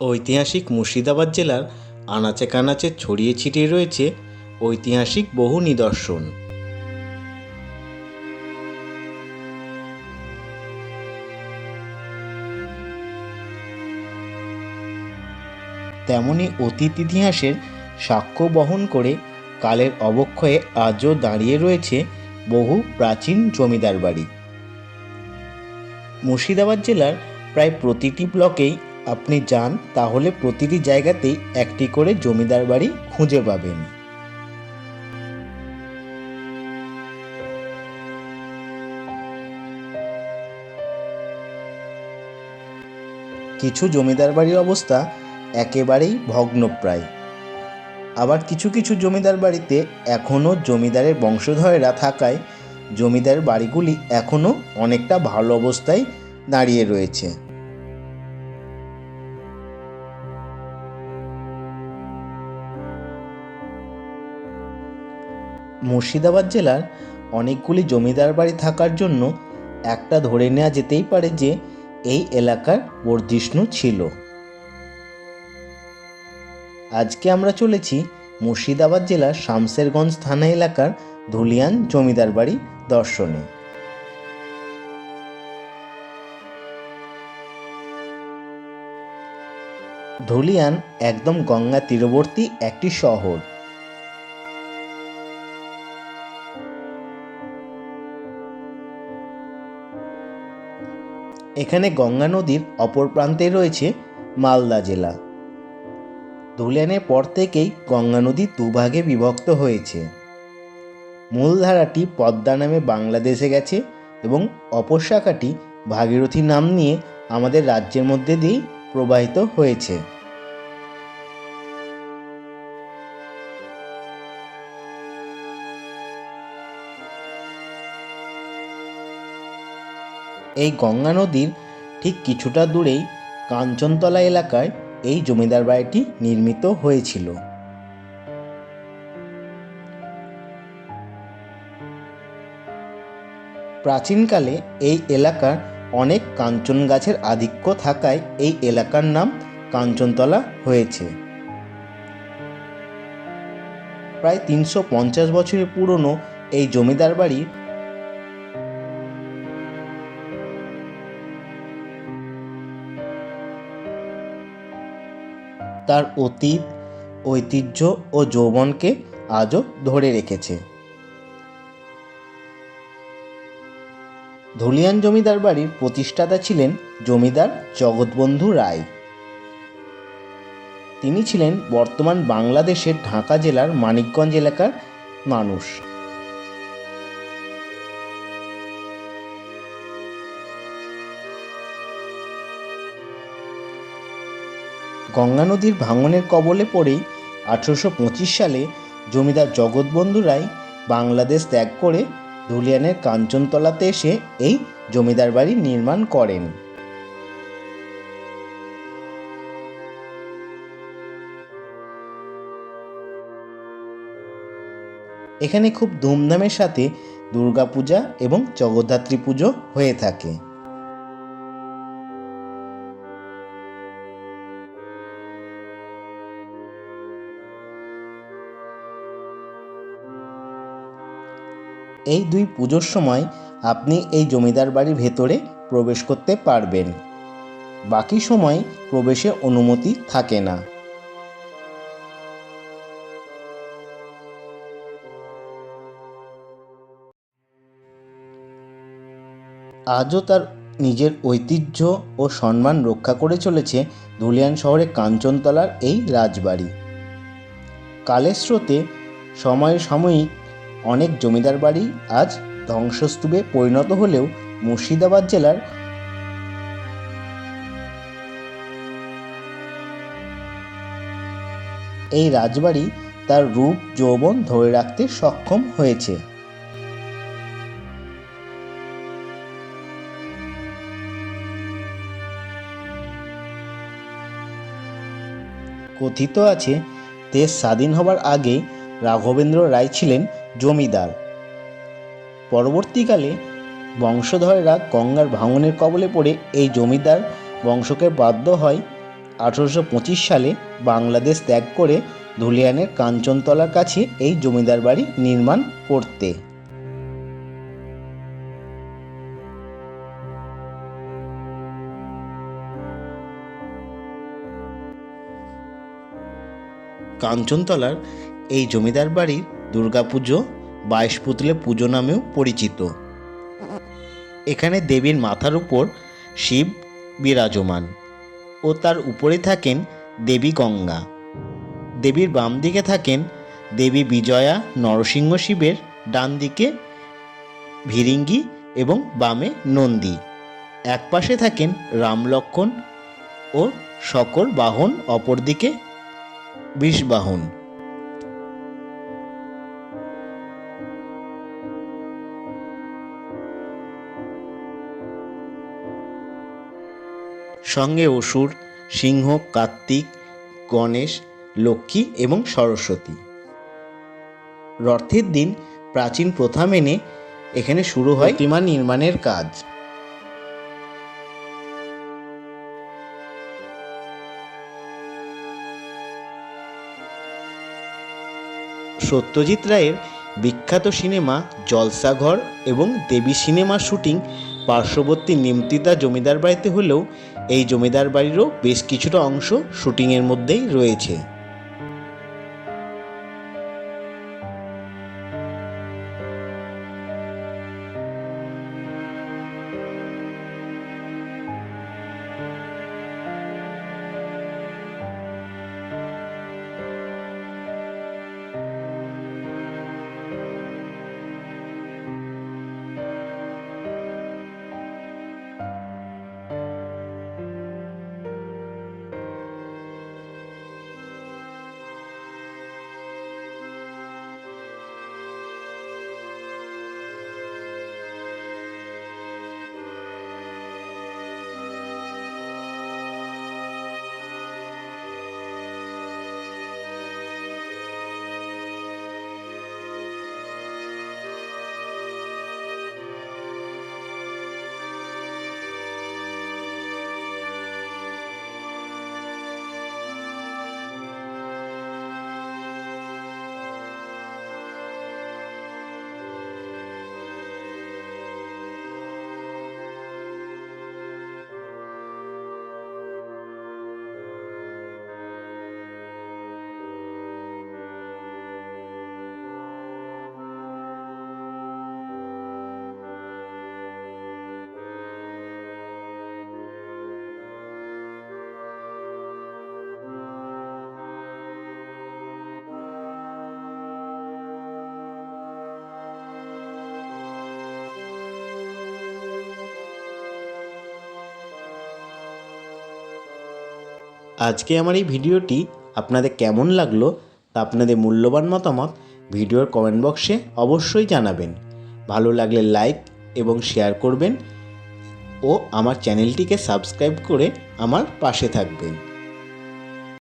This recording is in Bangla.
ঐতিহাসিক মুর্শিদাবাদ জেলার আনাচে কানাচে ছড়িয়ে ছিটিয়ে রয়েছে ঐতিহাসিক বহু নিদর্শন। তেমনি অতীত ইতিহাসের সাক্ষ্য বহন করে কালের অবক্ষয়ে আজও দাঁড়িয়ে রয়েছে বহু প্রাচীন জমিদার বাড়ি। মুর্শিদাবাদ জেলার প্রায় প্রতিটি ব্লকেই আপনি যান, তাহলে প্রতিটি জায়গাতেই একটি করে জমিদার বাড়ি খুঁজে পাবেন। কিছু জমিদার বাড়ির অবস্থা একেবারেই ভগ্নপ্রায়। আবার কিছু কিছু জমিদার বাড়িতে এখনও জমিদারের বংশধরেরা থাকায় জমিদার বাড়িগুলি এখনও অনেকটা ভালো অবস্থায় দাঁড়িয়ে রয়েছে। মুর্শিদাবাদ জেলার অনেকগুলি জমিদার বাড়ি থাকার জন্য একটা ধরে নেওয়া যেতেই পারে যে এই এলাকার বর্ধিষ্ণু ছিল। আজকে আমরা চলেছি মুর্শিদাবাদ জেলার শামসেরগঞ্জ থানা এলাকার ধুলিয়ান জমিদার বাড়ি দর্শনে। ধুলিয়ান একদম গঙ্গা তীরবর্তী একটি শহর। এখানে গঙ্গা নদীর অপর প্রান্তে রয়েছে মালদা জেলা। দুলেনের পর থেকেই গঙ্গা নদী দুভাগে বিভক্ত হয়েছে। মূলধারাটি পদ্মা নামে বাংলাদেশে গেছে এবং অপর শাখাটি ভাগীরথী নাম নিয়ে আমাদের রাজ্যের মধ্যে দিয়েই প্রবাহিত হয়েছে। এই গঙ্গা নদীর ঠিক কিছুটা দূরেই কাঞ্চনতলা এলাকায় এই জমিদার বাড়িটি নির্মিত হয়েছিল। প্রাচীনকালে এই এলাকার অনেক কাঞ্চন গাছের আধিক্য থাকায় এই এলাকার নাম কাঞ্চনতলা হয়েছে। প্রায় তিনশো পঞ্চাশ বছরের পুরনো এই জমিদার বাড়ির তার অতীত, ঐতিহ্য ও যৌবনকে আজও ধরে রেখেছে। ধুলিয়ান জমিদার বাড়ির প্রতিষ্ঠাতা ছিলেন জমিদার জগৎবন্ধু রায়। তিনি ছিলেন বর্তমান বাংলাদেশের ঢাকা জেলার মানিকগঞ্জ এলাকার মানুষ। গঙ্গা নদীর ভাঙনের কবলে পড়েই আঠেরোশো পঁচিশ সালে জমিদার জগৎবন্ধু রায় বাংলাদেশ ত্যাগ করে ধুলিয়ানের কাঞ্চনতলাতে এসে এই জমিদার বাড়ি নির্মাণ করেন। এখানে খুব ধুমধামের সাথে দুর্গাপূজা এবং জগদ্ধাত্রী পুজো হয়ে থাকে। এই দুই পুজোর সময় আপনি এই জমিদার বাড়ির ভেতরে প্রবেশ করতে পারবেন। বাকি সময় প্রবেশে অনুমতি থাকে না। আজও তার নিজের ঐতিহ্য ও সম্মান রক্ষা করে চলেছে ধুলিয়ান শহরে কাঞ্চনতলার এই রাজবাড়ি। কালের স্রোতে সময় সাময়িক অনেক জমিদার বাড়ি আজ ধ্বংসস্তূপে পরিণত হলেও মুর্শিদাবাদ জেলার এই রাজবাড়ি তার রূপ, যৌবন ধরে রাখতে সক্ষম হয়েছে। কথিত আছে, দেশ স্বাধীন হবার আগে রাঘবেন্দ্র রায় ছিলেন জমিদার। পরবর্তীকালে বংশধররা গঙ্গার ভাঙনের কবলে পড়ে এই জমিদার বংশকে বাধ্য হয় আঠেরোশো পঁচিশ সালে বাংলাদেশ ত্যাগ করে ধুলিয়ানের কাঞ্চনতলার কাছে এই জমিদার বাড়ি নির্মাণ করতে। কাঞ্চনতলার এই জমিদার বাড়ির দুর্গাপুজো বাইশ পুতলে পুজো নামেও পরিচিত। এখানে দেবীর মাথার উপর শিব বিরাজমান ও তার উপরে থাকেন দেবী গঙ্গা। দেবীর বাম দিকে থাকেন দেবী বিজয়া নরসিংহ শিবের ডান দিকে ভিরিঙ্গি এবং বামে নন্দী। এক পাশে থাকেন রাম লক্ষণ ও সকল বাহন অপরদিকে বিষবাহন। সঙ্গে অসুর, সিংহ, কার্তিক, গণেশ, লক্ষ্মী এবং সরস্বতী। রথের দিন প্রাচীন প্রথা মেনে এখানে শুরু হয় প্রতিমা নির্মাণের কাজ। সত্যজিৎ রায়ের বিখ্যাত সিনেমা জলসাঘর এবং দেবী সিনেমা শুটিং পার্শ্ববর্তী নিমতিতা জমিদার বাড়িতে হলেও এই জমিদার বাড়িরও বেশ কিছুটা অংশ শুটিংয়ের মধ্যেই রয়েছে। আজকে আমার এই ভিডিওটি আপনাদের কেমন লাগল তা আপনাদের মূল্যবান মতামত ভিডিওর কমেন্ট বক্সে অবশ্যই জানাবেন। ভালো লাগলে লাইক এবং শেয়ার করবেন ও আমার চ্যানেলটিকে সাবস্ক্রাইব করে আমার পাশে থাকবেন।